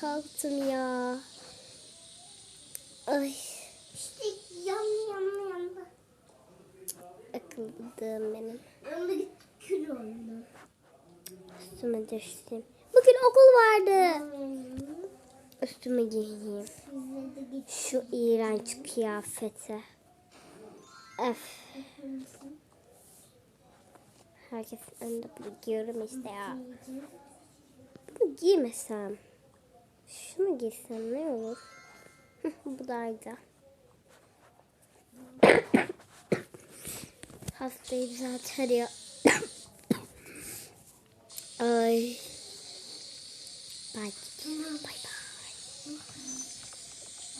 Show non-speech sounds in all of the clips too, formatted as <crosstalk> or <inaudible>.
kalktım ya? Ay İşte yandı yandı yandı. akıllım benim. Yandı kül oldu. Üstüme düştüm. Bugün okul vardı. Üstüme giyeyim. Şu iğrenç kıyafete. Öf. Herkesin önünde bunu giyiyorum işte ya. Bunu giymesem. Şunu giysem ne olur? <laughs> Bu daha güzel. Hastayım zaten ya. <coughs> Ay. Bye. Bye bye.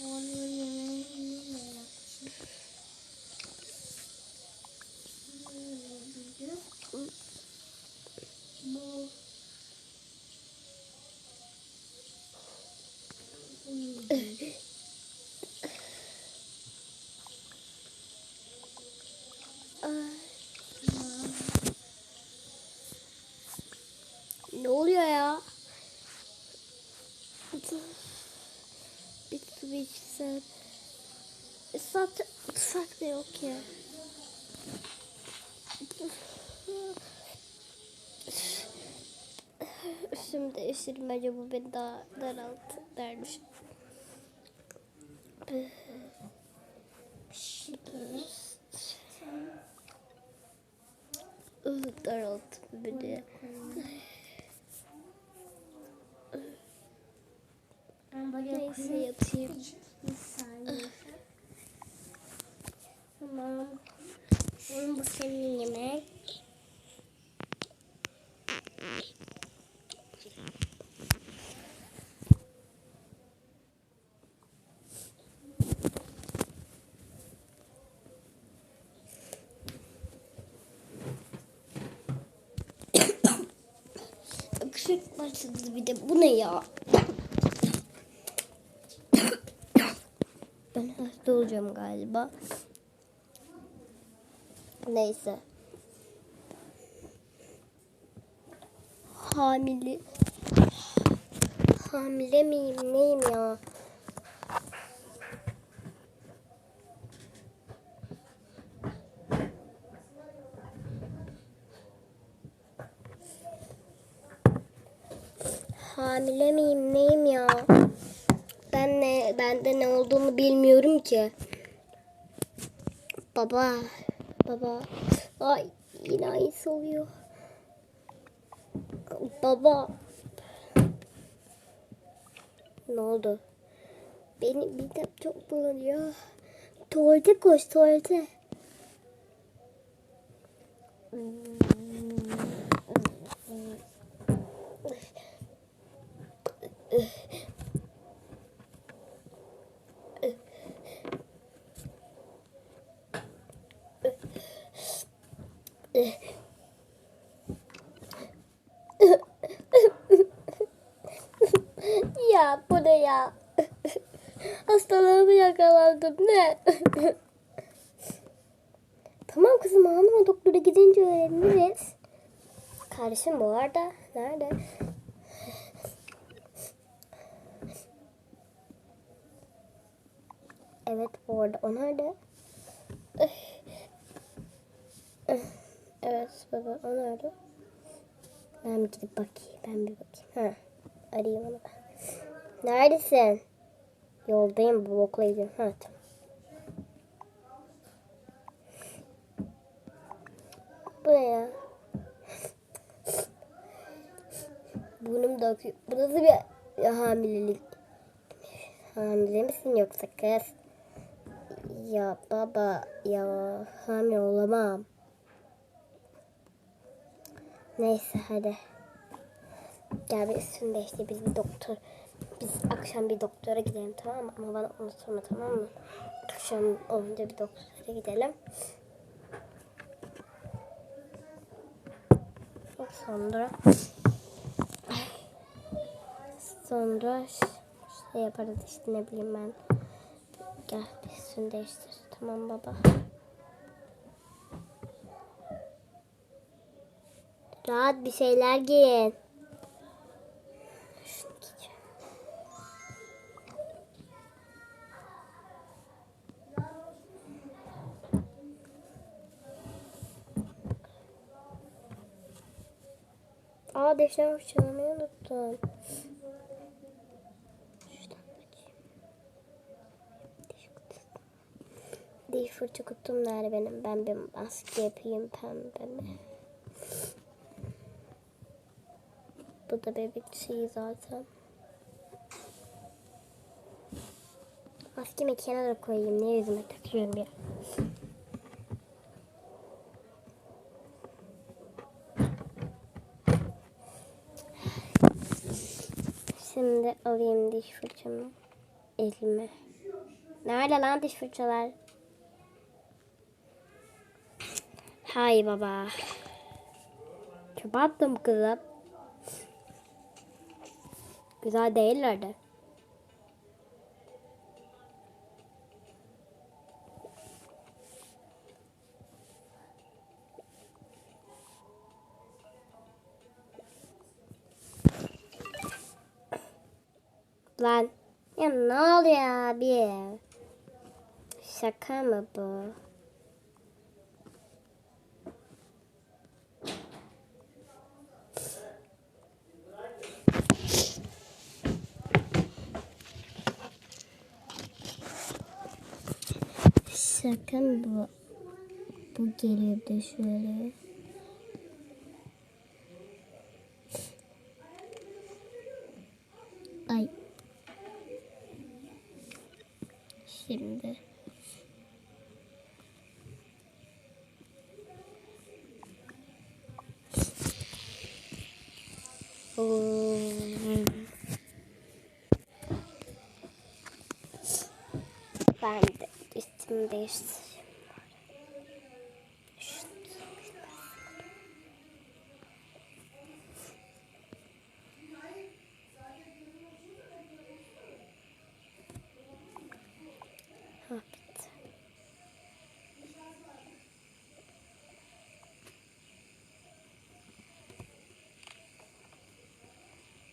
Onun yemeğini de yapacağım. Bu Ay. Ne oluyor ya? Bir su bir içsem. Zaten mutfakta yok ya. Üstümü değiştirdim. Bence bu beni daha daraltı dermiş. Daralttı beni. Neyse yatayım. Tamam. Şimdi bu senin yemek. Öksürük başladı bir de. Bu ne ya? Ben hasta olacağım galiba. Neyse. Hamile. Hamile miyim neyim ya? Hamile miyim neyim ya? Ben ne bende ne olduğunu bilmiyorum ki. Baba, baba. Ay yine ayısı oluyor. Baba. Ne oldu? Beni midem çok bulanıyor. Tuvalete koş tuvalete. Ya bu ne ya? <laughs> Hastalığımı yakalandım ne? <laughs> tamam kızım ağlama doktora gidince öğreniriz. Kardeşim bu arada nerede? Evet bu arada o nerede? Evet baba o nerede? Ben bir gidip bakayım. Ben bir bakayım. Ha. Arayayım onu. Neredesin? Yoldayım. Bu okula gidiyorum. Ha tamam. Bu ne ya? Burnum da akıyor. Bu nasıl bir hamilelik? Hamile misin yoksa kız? Ya baba ya hamile olamam. Neyse hadi. Gel bir üstünü değiştir. Biz bir doktor. Biz akşam bir doktora gidelim tamam mı? Ama bana onu sorma tamam mı? Akşam olunca bir doktora gidelim. Sonra sonra şey yaparız işte ne bileyim ben. Gel üstünü değiştir. Tamam baba. Rahat bir şeyler giyin. Aa dişlerimi fırçalamayı unuttum. Diş fırça kutum nerede benim? Ben bir maske yapayım pembe mi? Bu da bebek şeyi zaten. Maskemi kenara koyayım. Ne yüzüme takıyorum ya. Şimdi alayım diş fırçamı elime. Nerede lan diş fırçalar? Hay baba. Çöpe attım kızım. Güzel değillerdi. Lan ya ne oluyor abi? Şaka mı bu? Şaka mı bu? Bu gelirdi şöyle. Ay. Şimdi. Hmm. Ben de üstümü değiştireyim.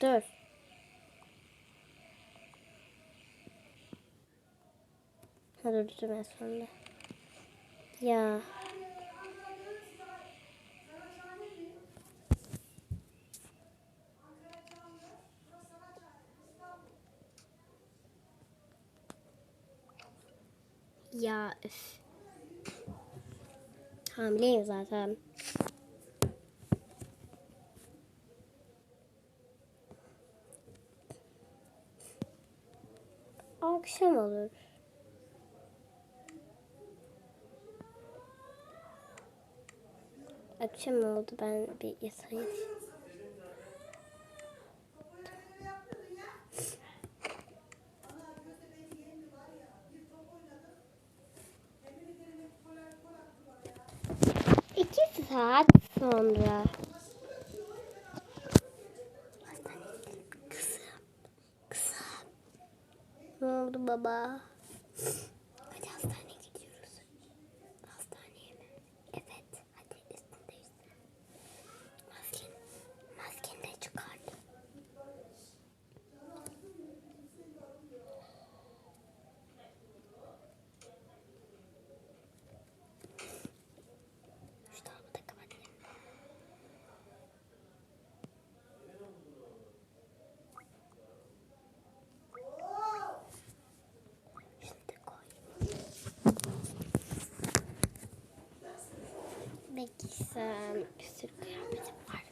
Dur. Hadi dur ben sonra. Ya. Ya üf. Hamileyim zaten. Akşam olur. Akşam oldu ben bir yatayım. İki saat sonra. Kızım. Kızım. Ne oldu baba? Hadi hastaneye gidiyoruz. Hastaneye mi? Evet. Hadi üstündeyiz. Masken, maskeni de çıkart. Şu dolabı da kapatayım. Şunu da koy. Ne giysem bir sürü kıyafetim var.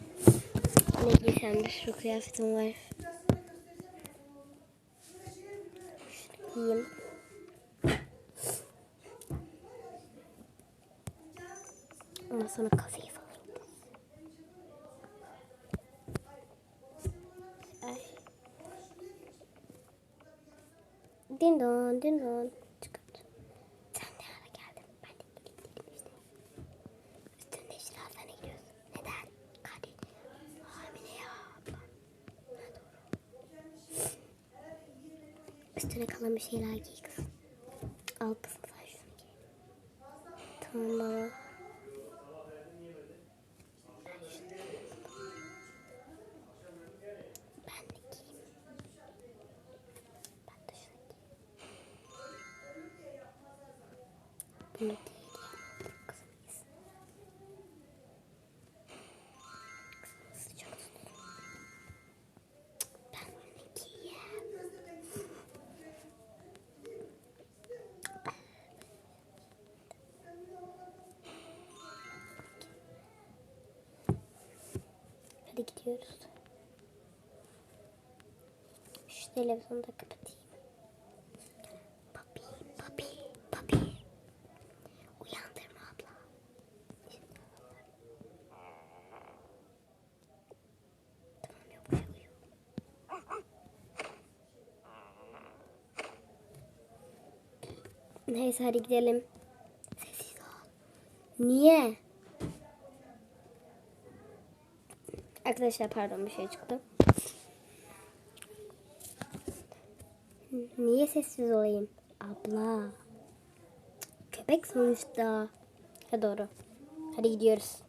Bir sürü kıyafetim var. Giyeyim. Ondan sonra kafeyi falan. Hamşiler Geeks. Gidiyoruz. Şu televizyonu da kapatayım. Papi, papi, papi. Uyandırma abla. Tamam yok bir şey. Neyse hadi gidelim. Sessiz ol. Niye? Arkadaşlar pardon bir şey çıktı. Niye sessiz olayım? Abla. Köpek sonuçta. Ha doğru. Hadi gidiyoruz.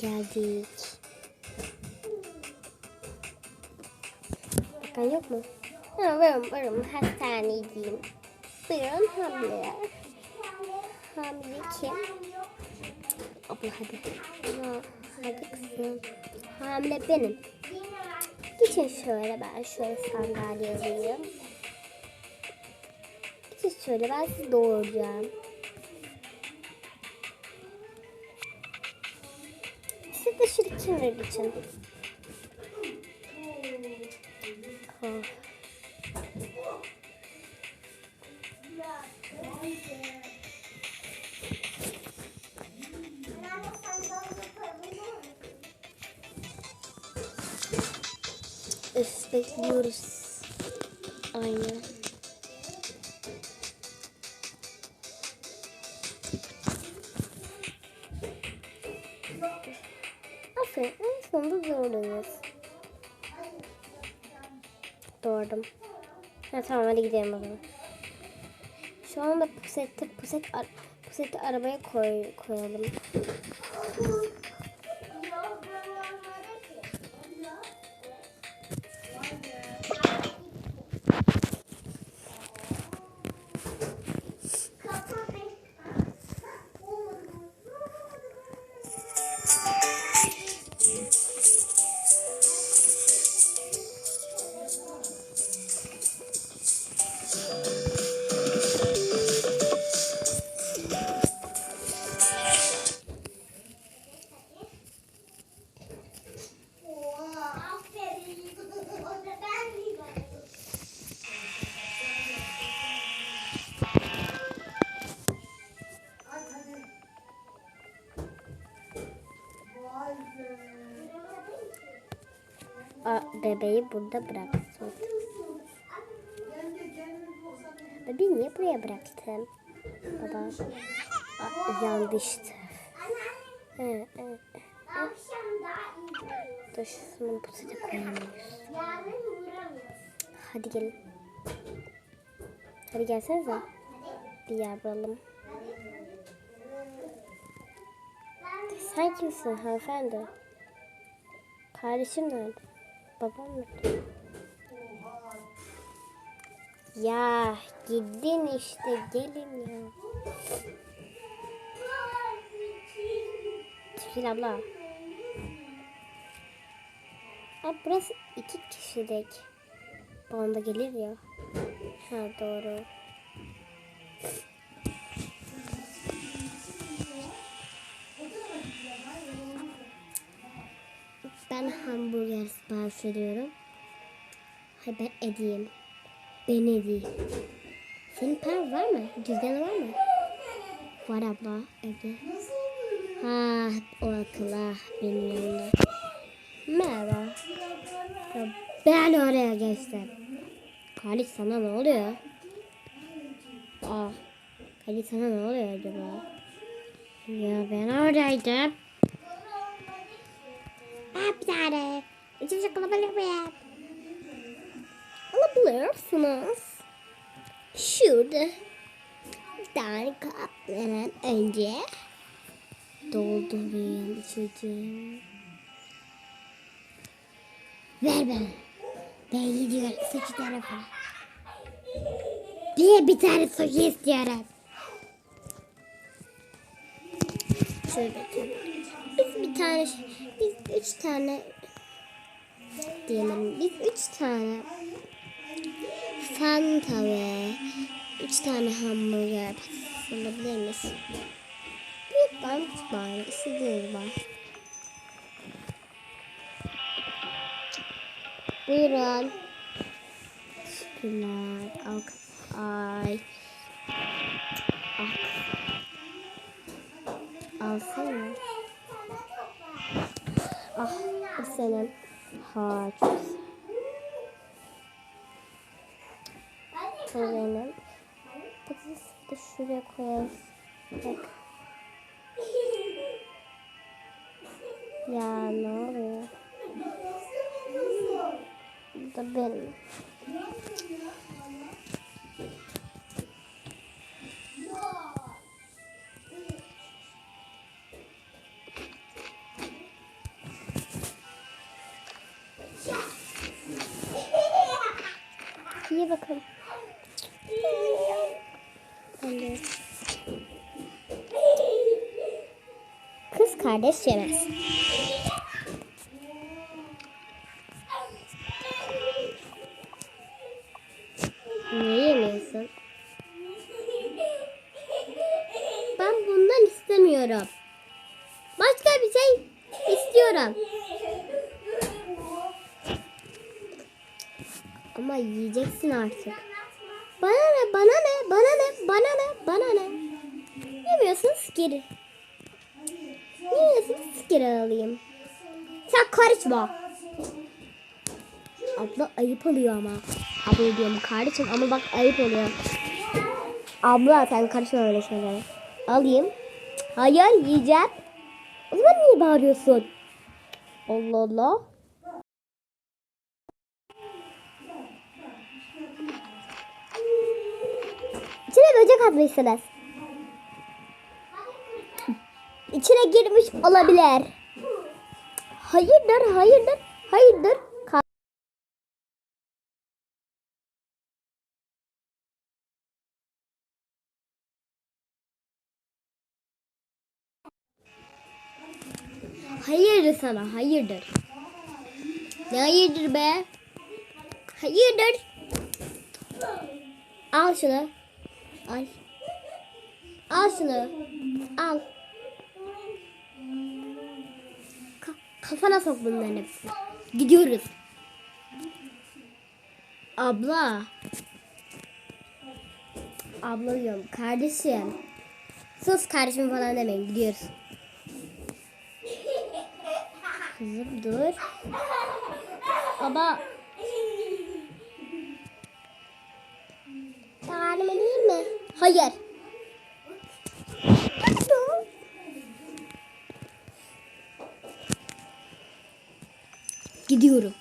Geldik. Bakan yok mu? Ha, varım varım hastanedeyim. Buyurun hamile. Hamile kim? Abla hadi. Ha, hadi kızım. Hamile benim. Geçin şöyle ben şöyle sandalye alayım. Şöyle ben sizi doğuracağım. Siz de kenara geçin. Oh. Üf, bekliyoruz. Aynen. Doğurdum. Ha, tamam hadi gidelim o zaman. Şu anda puseti, puset, ar- puseti arabaya koy, koyalım. Bebeği burada bozan Bebeği niye buraya bıraktım? Baba. He. Akşam daha iyi. Dur şunu pusete koyamıyoruz. Hadi gelin. Hadi gelsenize. Bir yer bulalım. Sen kimsin hanımefendi? Kardeşim nerede? Babam nerede? Ya gidin işte gelin ya. Çekil abla. Abi burası iki kişilik. Da gelir ya. Ha doğru. Ben hamburger sipariş ediyorum. Hayır ben edeyim. Ben edeyim. Senin paran var mı? Cüzdanın var mı? Var abla evde. Ha o akıllı benim yanımda. Merhaba. Ben oraya geçtim. Halit sana ne oluyor? Aa, Halit sana ne oluyor acaba? Ya ben oradaydım. Bir tane. İçim alabilir miyim? Alabilirsiniz. Şurada. Bir tane kapların önce doldurayım içeceğim. Ver bana. Ben gidiyorum suçu tarafa. Diye bir tane suçu istiyorum. Şöyle bakayım. Biz bir tane, biz üç tane diyelim. Biz üç tane Fanta ve üç tane hamburger alabilir miyiz? Büyük küçük var, istediğiniz var. Buyurun. Teşekkürler. Al. Ay. Al. Alsana. Ah, senin. Ha, çok benim. Patatesi de şuraya koyarız. Bak. Ya ne oluyor? Bu da benim. İyi bakalım. Kız kardeş yemez. Artık. Bana ne, bana ne, bana ne, bana ne, bana ne. Yemiyorsun geri. Yemiyorsun geri alayım. Sen karışma. Abla ayıp oluyor ama. Abla diyorum kardeşim ama bak ayıp oluyor. Abla sen karışma öyle şeylere. Alayım. Hayır yiyeceğim. O zaman niye bağırıyorsun? Allah Allah. Atmışsınız. İçine girmiş olabilir. Hayırdır, hayırdır, hayırdır. Hayırdır sana, hayırdır. Ne hayırdır be? Hayırdır. Al şunu. Al. Al şunu. Al. Ka- kafana sok bunların hepsini. Gidiyoruz. Abla. Abla diyorum. Kardeşim. Sus kardeşim falan demeyin. Gidiyoruz. Kızım dur. Baba. Yardım edeyim mi? Hayır. Gidiyorum.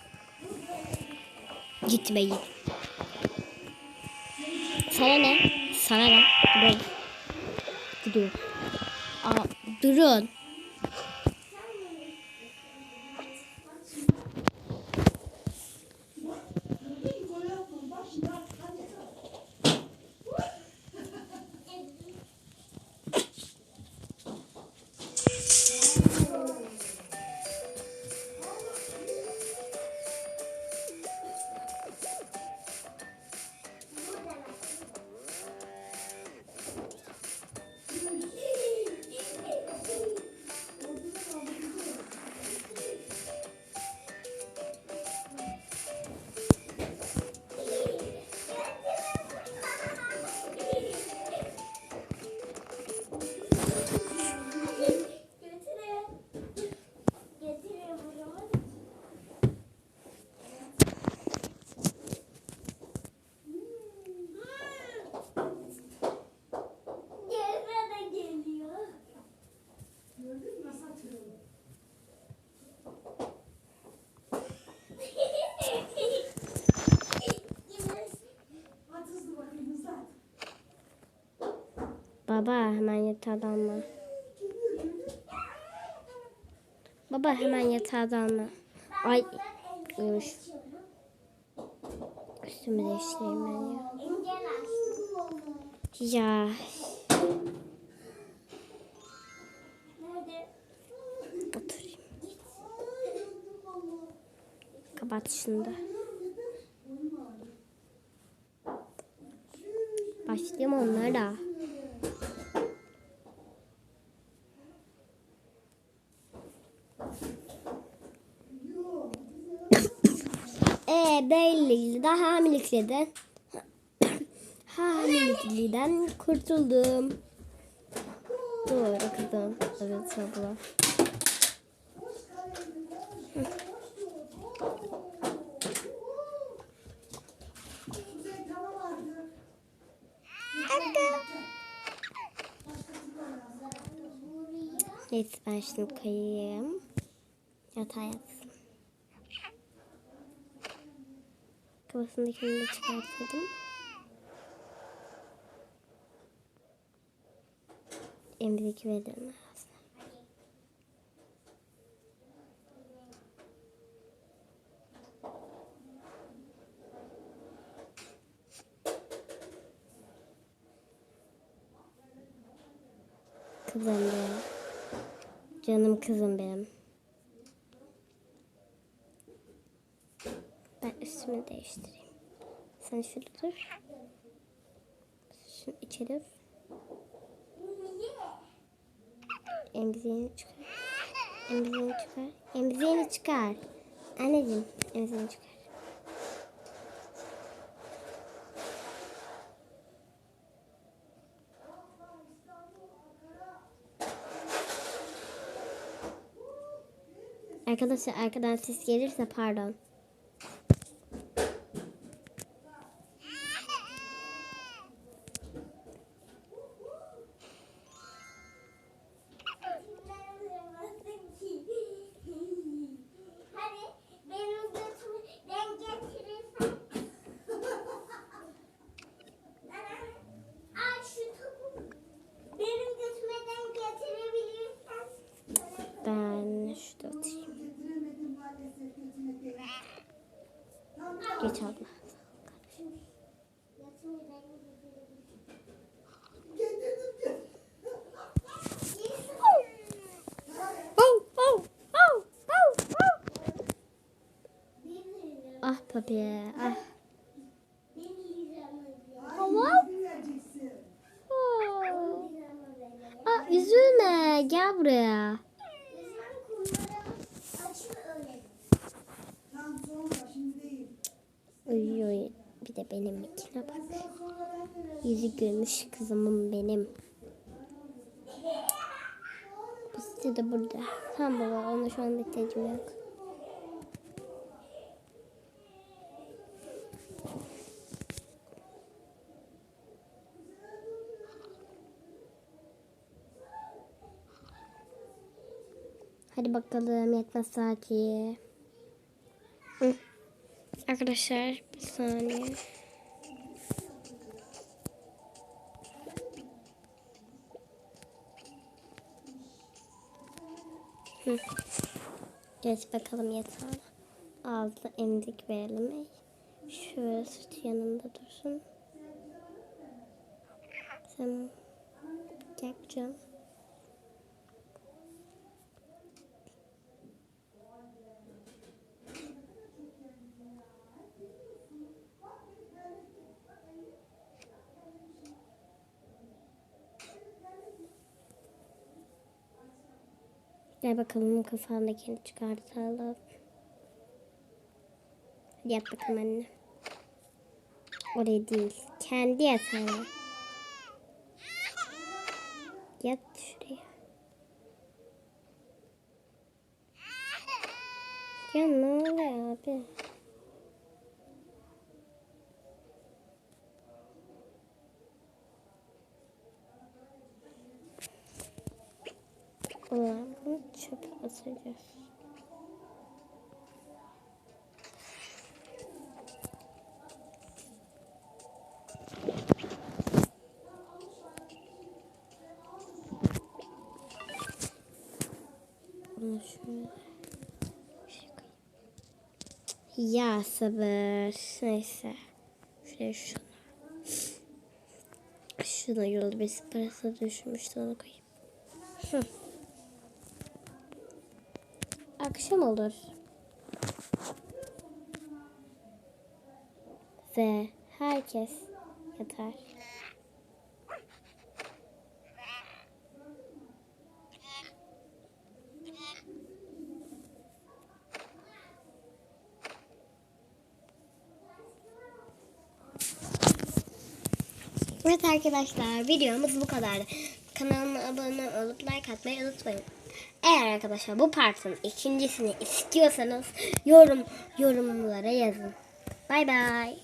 Gitmeyin. Sana ne? Sana ne? Durun. Gidiyorum. Aa, durun. Baba hemen yatağa. Baba hemen yatağa dalma. Ay. Uyumuş. Üstümü değiştireyim ben ya. Ya oturayım. Kapat şunu da. Başlayayım onlar da. Belliydi. Daha hamilelikten <coughs> hamilelikten kurtuldum. Doğru kızım. Evet abla. Neyse ben şimdi kayayım. Yatağa yatsın. Kafasındakini de çıkartalım. Emzik verelim ağzına. Kızım benim. Canım kızım benim. Ben üstümü değiştireyim. Sen şurada dur. Şunu içelim. Emziğini çıkar. Emziğini çıkar. Emziğini çıkar. Anneciğim emziğini çıkar. Arkadaşlar arkadan ses gelirse pardon. Hadi benim götümü ben getirirsem. Al şu topu. Benim götüme denk getirebilirsen. Ben şurada oturayım. Getiremedim maalesef götüne değil. Tamam. Geç abla. Götümü denk getirebilirsin. Getirdim getirdim. Oh, oh, oh, oh, oh. Ah papi, ah. Beni yüzemez. Ay, yüzünü vereceksin. Oh. Ah üzülme, gel buraya. Lütfen kumları açma öyle. Tamam sonra şimdi değil. Uyuyor. Benim ikine bak. Yüzü gülmüş kızımın benim. Biz de burada. Tamam baba, ona şu an ihtiyacım yok. Hadi bakalım yatma saati. Arkadaşlar bir saniye. Geç bakalım yatağına. Ağzına emzik verelim. Şöyle süt yanında dursun. Sen gel canım. Gel bakalım kafandakini çıkartalım. Hadi yat bakalım anne. Oraya değil. Kendi yatağına. Yat şuraya. Ya ne oluyor abi? Ulan bunu atacağız. Bunu koyayım. Ya sabır. Neyse. Şuraya şunu. Şuna yolu bir parası düşmüştü onu koyayım. Hı. Akşam olur. Ve herkes yatar. Evet arkadaşlar videomuz bu kadardı. Kanalıma abone olup like atmayı unutmayın. Eğer arkadaşlar bu partın ikincisini istiyorsanız yorum yorumlara yazın. Bay bay.